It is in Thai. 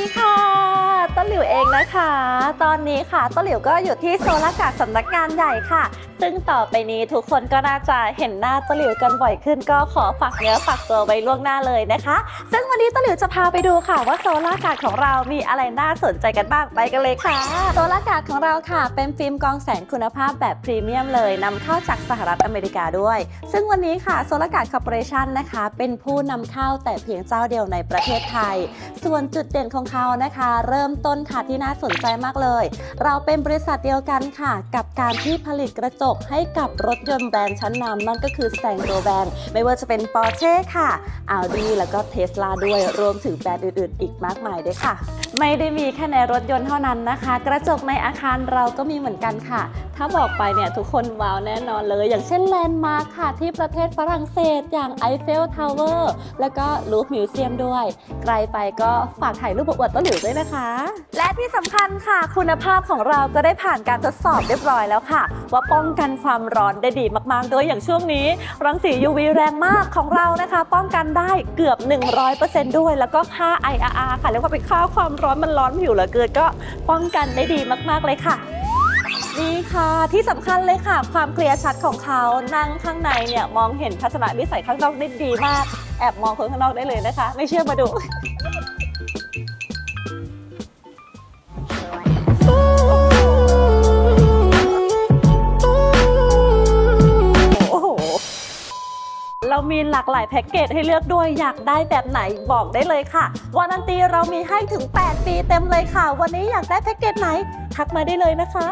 ดีค่ะต้นหลิวเองนะคะ ตอนนี้ค่ะต้นหลิวก็อยู่ที่โซลากาศสำนักงานใหญ่ค่ะ ซึ่งต่อไปนี้ทุกคนก็น่าจะเห็นหน้าต้นหลิวกันบ่อยขึ้นก็ขอฝากเนื้อฝากตัวไว้ล่วงหน้าเลยนะคะ ซึ่งวันนี้ต้นหลิวจะพาไปดูค่ะว่าโซลากาศของเรามีอะไรน่าสนใจกันบ้างไปกันเลยค่ะ โซลากาศของเราค่ะ เป็นฟิล์มกองแสงคุณภาพแบบพรีเมียมเลยนำเข้าจากสหรัฐอเมริกาด้วย ซึ่งวันนี้ค่ะโซลากาศคอร์ปอเรชันนะคะ เป็นผู้นำเข้าแต่เพียงเจ้าเดียวในประเทศไทย ส่วนจุดเด่นของเขานะคะ เริ่มต้นค่ะที่น่าสนใจมากเลย เราเป็นบริษัทเดียวกันค่ะ กับการที่ผลิตกระจกให้กับรถยนต์แบรนด์ชั้นนำนั่นก็คือแซงโกแบงไม่ว่าจะเป็น Porsche ค่ะ Audi แล้วก็ Tesla ด้วยรวมถึงแบรนด์อื่นๆ อีกมากมายด้วยค่ะ ไม่ได้มีแค่ในรถยนต์เท่านั้นนะคะ กระจกในอาคารเราก็มีเหมือนกันค่ะ ถ้าบอกไปเนี่ยทุกคนว้าวแน่นอนเลย อย่างเช่นแลนด์มาร์คค่ะ ที่ประเทศฝรั่งเศส อย่างไอเฟลทาวเวอร์แล้วก็ลูฟมิวเซียมด้วย ไกลไปก็ฝากถ่ายรูปอวดต้นหลิวด้วยนะคะ และที่สำคัญค่ะ คุณภาพของเราก็ได้ผ่านการทดสอบเรียบร้อยแล้วค่ะ ว่าป้องกันความร้อนได้ดีมากๆ โดยอย่างช่วงนี้ รังสี UV แรงมากของเรานะคะ ป้องกันได้เกือบ 100%ด้วย แล้วก็ค่า IRR ค่ะเรียกว่าเป็นค่าความร้อนมันร้อนผิวเหลือเกินก็ป้องกันได้ดีมากๆเลยค่ะนี่ค่ะ ที่สำคัญเลยค่ะ ความเคลียร์ชัดของเขานั่งข้างในเนี่ยมองเห็นทัศนวิสัยข้างนอกได้ดีมาก แอบมองคนข้างนอกได้เลยนะคะ ไม่เชื่อมาดู เรามีหลากหลายแพ็กเกจให้เลือกด้วยอยากได้แบบไหนบอกได้เลยค่ะวารันตีเรามีให้ถึง 8 ปีเต็มเลยค่ะ วันนี้อยากได้แพ็กเกจไหนทักมาได้เลยนะคะ